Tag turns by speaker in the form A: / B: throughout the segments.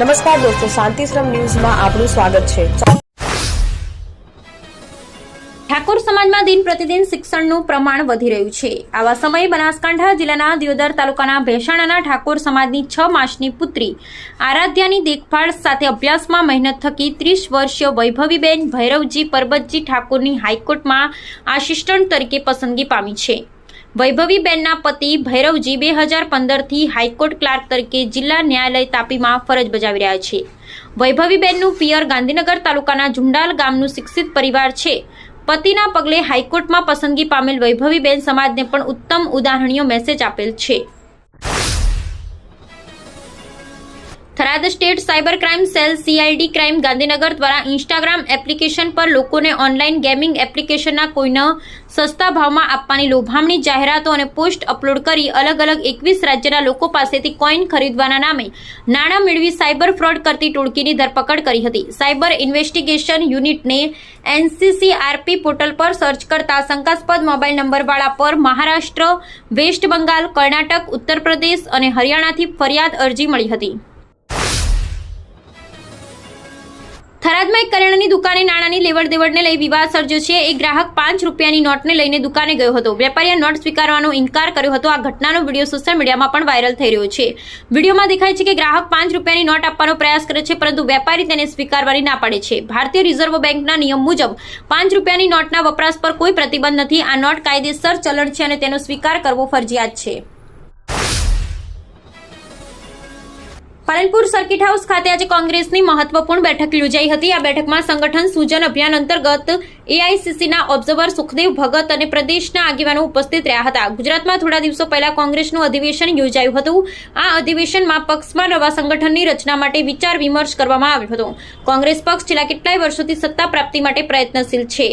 A: નમસ્કાર દોસ્તો, શાંતિશ્રમ ન્યૂઝમાં આપનું સ્વાગત છે.
B: ઠાકોર સમાજમાં દિન પ્રતિદિન શિક્ષણનું પ્રમાણ વધી રહ્યું છે. આવા સમયે બનાસકાંઠા જિલ્લાના દિયોદર તાલુકાના ભેસાણાના ઠાકોર સમાજની છ માસની પુત્રી આરાધ્યાની દેખભાળ સાથે અભ્યાસમાં મહેનત થકી ત્રીસ વર્ષીય વૈભવીબેન ભૈરવજી પરબતજી ઠાકોરની હાઈકોર્ટમાં આસિસ્ટન્ટ તરીકે પસંદગી પામી છે. વૈભવીબેનના પતિ ભૈરવજી બે હજાર પંદરથી હાઈકોર્ટ ક્લાર્ક તરીકે જિલ્લા ન્યાયાલય તાપીમાં ફરજ બજાવી રહ્યા છે. વૈભવીબેનનું પિયર ગાંધીનગર તાલુકાના ઝુંડાલ ગામનું શિક્ષિત પરિવાર છે. પતિના પગલે હાઈકોર્ટમાં પસંદગી પામેલ વૈભવીબેન સમાજને પણ ઉત્તમ ઉદાહરણીય મેસેજ આપેલ છે. Tharad state cyber crime cell CID crime Gandhinagar દ્વારા ઇન્સ્ટાગ્રામ એપ્લિકેશન પર લોકોને ઓનલાઈન ગેમિંગ એપ્લિકેશનના કોઈને સસ્તા ભાવમાં આપવાની લોભામણી જાહેરાતો અને પોસ્ટ અપલોડ કરી અલગ અલગ એકવીસ રાજ્યના લોકો પાસેથી કોઈન ખરીદવાના નામે નાણાં મેળવી સાયબર ફ્રોડ કરતી ટોળકીની ધરપકડ કરી હતી. સાયબર ઇન્વેસ્ટિગેશન યુનિટને એનસીસીઆરપી પોર્ટલ પર સર્ચ કરતા શંકાસ્પદ મોબાઈલ નંબરવાળા પર મહારાષ્ટ્ર, વેસ્ટ બંગાળ, કર્ણાટક, ઉત્તર પ્રદેશ અને હરિયાણાથી ફરિયાદ અરજી મળી હતી. એક કરિયાણાની દુકાને નાણાંની લેવડ દેવડને લઈ વિવાદ સર્જ્યો છે. એક ગ્રાહક પાંચ રૂપિયાની નોટને લઈને દુકાને ગયો હતો. વેપારીએ નોટ સ્વીકારવાનો ઇનકાર કર્યો હતો. આ ઘટનાનો વીડિયો સોશિયલ મીડિયામાં પણ વાયરલ થઈ રહ્યો છે. વિડીયોમાં દેખાય છે કે ગ્રાહક પાંચ રૂપિયાની નોટ આપવાનો પ્રયાસ કરે છે, પરંતુ વેપારી તેને સ્વીકારવાની ના પાડે છે. ભારતીય રિઝર્વ બેંકના નિયમ મુજબ, પાંચ રૂપિયાની નોટના વપરાશ પર કોઈ પ્રતિબંધ નથી. આ નોટ કાયદેસર ચલણ છે અને તેનો સ્વીકાર કરવો ફરજિયાત છે. પાલનપુર સર્કિટ હાઉસ ખાતે આજે કોંગ્રેસની મહત્વપૂર્ણ બેઠક યોજાઈ હતી. આ બેઠકમાં સંગઠન સૂજન અભિયાન અંતર્ગત એઆઈસીસીના ઓબ્ઝર્વર સુખદેવ ભગત અને પ્રદેશના આગેવાનો ઉપસ્થિત રહ્યા હતા. ગુજરાતમાં થોડા દિવસો પહેલા કોંગ્રેસનું અધિવેશન યોજાયું હતું. આ અધિવેશનમાં પક્ષમાં નવા સંગઠનની રચના માટે વિચાર વિમર્શ કરવામાં આવ્યો હતો. કોંગ્રેસ પક્ષ છેલ્લા કેટલાય વર્ષોથી સત્તા પ્રાપ્તિ માટે પ્રયત્નશીલ છે.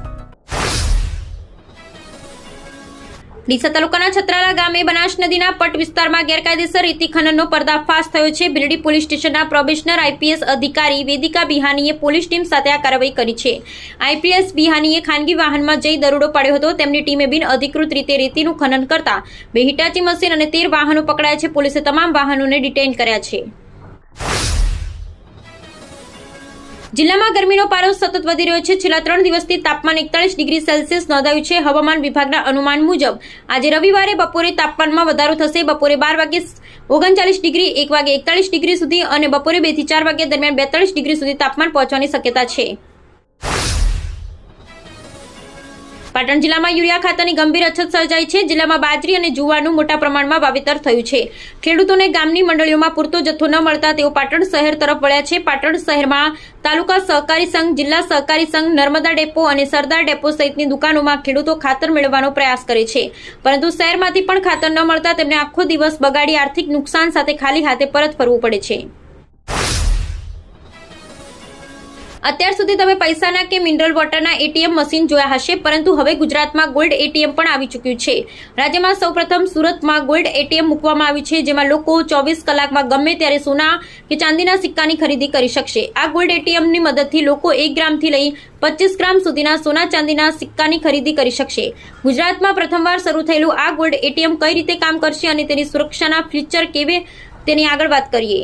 B: ડીસા તાલુકાના છત્રાલા ગામે બનાસ નદીના પટ વિસ્તારમાં ગેરકાયદેસર રેતી ખનનનો પર્દાફાશ થયો છે. બિલડી પોલીસ સ્ટેશનના પ્રોબેશનર આઈપીએસ અધિકારી વેદિકા બિહાનીએ પોલીસ ટીમ સાથે આ કાર્યવાહી કરી છે. આઈપીએસ બિહાનીએ ખાનગી વાહનમાં જઈ દરોડો પાડ્યો હતો. તેમની ટીમે બિન અધિકૃત રીતે રેતીનું ખનન કરતા બે હિટાચી મશીન અને તેર વાહનો પકડાયા છે. પોલીસે તમામ વાહનોને ડિટેઇન કર્યા છે. જિલ્લામાં ગરમીનો પારો સતત વધી રહ્યો છે. છેલ્લા ત્રણ દિવસથી તાપમાન એકતાલીસ ડિગ્રી સેલ્સિયસ નોંધાયું છે. હવામાન વિભાગના અનુમાન મુજબ, આજે રવિવારે બપોરે તાપમાનમાં વધારો થશે. બપોરે બાર વાગે ઓગણચાલીસ ડિગ્રી, એક વાગે એકતાલીસ ડિગ્રી સુધી અને બપોરે બેથી ચાર વાગ્યા દરમિયાન બેતાલીસ ડિગ્રી સુધી તાપમાન પહોંચવાની શક્યતા છે. પાટણ જિલ્લામાં યુરિયા ખાતરની ગંભીર અછત સર્જાઈ છે. જિલ્લામાં બાજરી અને જુવારનું મોટા પ્રમાણમાં વાવેતર થયું છે. ખેડૂતોને ગામની મંડળીઓમાં પૂરતો જથ્થો ન મળતા તેઓ પાટણ શહેર તરફ વળ્યા છે. પાટણ શહેરમાં તાલુકા સહકારી સંઘ, જિલ્લા સહકારી સંઘ, નર્મદા ડેપો અને સરદાર ડેપો સહિતની દુકાનોમાં ખેડૂતો ખાતર મેળવવાનો પ્રયાસ કરે છે. પરંતુ શહેરમાંથી પણ ખાતર ન મળતા તેમને આખો દિવસ બગાડી આર્થિક નુકસાન સાથે ખાલી હાથે પરત ફરવું પડે છે. અત્યાર સુધી તમે પૈસાના કે મિનરલ વોટરના એટીએમ મશીન જોયા હશે, પરંતુ હવે ગુજરાતમાં ગોલ્ડ એટીએમ પણ આવી ચૂક્યું છે. રાજ્યમાં સૌપ્રથમ સુરતમાં ગોલ્ડ એટીએમ મૂકવામાં આવ્યું છે, જેમાં લોકો ચોવીસ કલાકમાં ગમે ત્યારે સોના કે ચાંદીના સિક્કાની ખરીદી કરી શકશે. આ ગોલ્ડ એટીએમની મદદથી લોકો એક ગ્રામથી લઈ પચીસ ગ્રામ સુધીના સોના, ચાંદીના સિક્કાની ખરીદી કરી શકશે. ગુજરાતમાં પ્રથમવાર શરૂ થયેલું આ ગોલ્ડ એટીએમ કઈ રીતે કામ કરશે અને તેની સુરક્ષાના ફીચર કેવી તેની આગળ વાત કરીએ.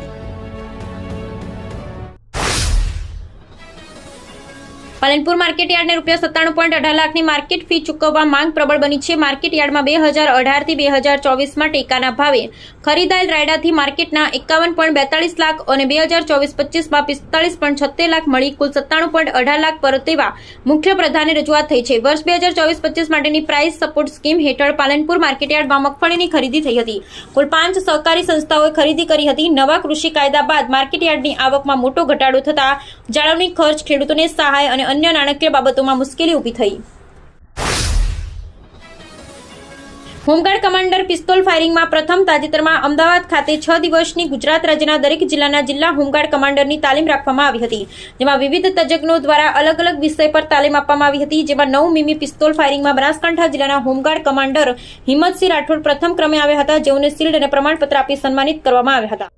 B: પાલનપુર માર્કેટ યાર્ડને રૂપિયા સત્તાણું પોઈન્ટ અઢાર લાખની માર્કેટ ફી ચૂકવવા માંગ પ્રબળ બની છે. માર્કેટ યાર્ડમાં બે હજાર અઢારથી બે હજાર ચોવીસમાં ટેકાના ભાવે ખરીદાયેલ રાયડાથી માર્કેટના એકાવન પોઈન્ટ બેતાળીસ લાખ અને બે હજાર ચોવીસ પચીસમાં પિસ્તાળીસ પોઈન્ટ છોતેર લાખ મળી કુલ સત્તાણું પોઈન્ટ અઢાર લાખ પરતેવા મુખ્ય પ્રધાને રજૂઆત થઈ છે. વર્ષ બે હજાર ચોવીસ પચીસ માટેની પ્રાઇસ સપોર્ટ સ્કીમ હેઠળ પાલનપુર માર્કેટયાર્ડમાં મગફળીની ખરીદી થઈ હતી. કુલ પાંચ સહકારી સંસ્થાઓએ ખરીદી કરી હતી. નવા કૃષિ કાયદા બાદ માર્કેટયાર્ડની આવકમાં મોટો ઘટાડો થતા જાળવણી ખર્ચ ખેડૂતોને સહાય અને અન્ય નાણાકીય બાબતોમાં મુશ્કેલી ઊભી થઈ. હોમગાર્ડ કમાન્ડર પિસ્તોલ ફાયરિંગમાં પ્રથમ તાજેતરમાં અમદાવાદ ખાતે છ દિવસની ગુજરાત રાજ્યના દરેક જિલ્લાના જિલ્લા હોમગાર્ડ કમાન્ડરની તાલીમ રાખવામાં આવી હતી. જેમાં વિવિધ તજજ્ઞો દ્વારા અલગ અલગ વિષય પર તાલીમ આપવામાં આવી હતી. જેમાં નવ મીમી પિસ્તોલ ફાયરિંગમાં બનાસકાંઠા જિલ્લાના હોમગાર્ડ કમાન્ડર હિંમતસિંહ રાઠોડ પ્રથમ ક્રમે આવ્યા હતા. જેઓને શિલ્ડ અને પ્રમાણપત્ર આપી સન્માનિત કરવામાં આવ્યા હતા.